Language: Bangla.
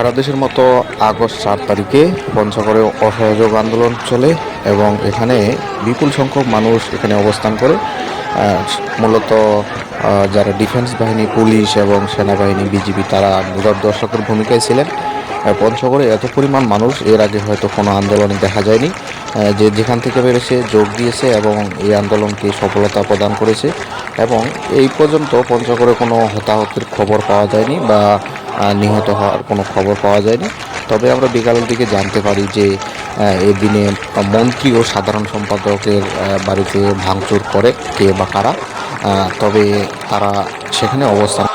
সারা দেশের মতো আগস্ট চার তারিখে পঞ্চগড়ে অসহযোগ আন্দোলন চলে এবং এখানে বিপুল সংখ্যক মানুষ এখানে অবস্থান করে। মূলত যারা ডিফেন্স বাহিনী, পুলিশ এবং সেনাবাহিনী, বিজিবি, তারা দর্শকের ভূমিকায় ছিলেন। পঞ্চগড়ে এত পরিমাণ মানুষ, এর আগে হয়তো কোনো আন্দোলনে দেখা যায়নি। যে যেখান থেকে বেড়েছে যোগ দিয়েছে এবং এই আন্দোলনকে সফলতা প্রদান করেছে এবং এই পর্যন্ত পঞ্চগড়ে কোনো হতাহতের খবর পাওয়া যায়নি বা নিহত হওয়ার কোনো খবর পাওয়া যায়নি। তবে আমরা বিকালের দিকে জানতে পারি যে আহ, এই দিনে মন্ত্রী ও সাধারণ সম্পাদকের বাড়িতে ভাঙচুর করে কে বা কারা। তবে তারা সেখানে অবস্থান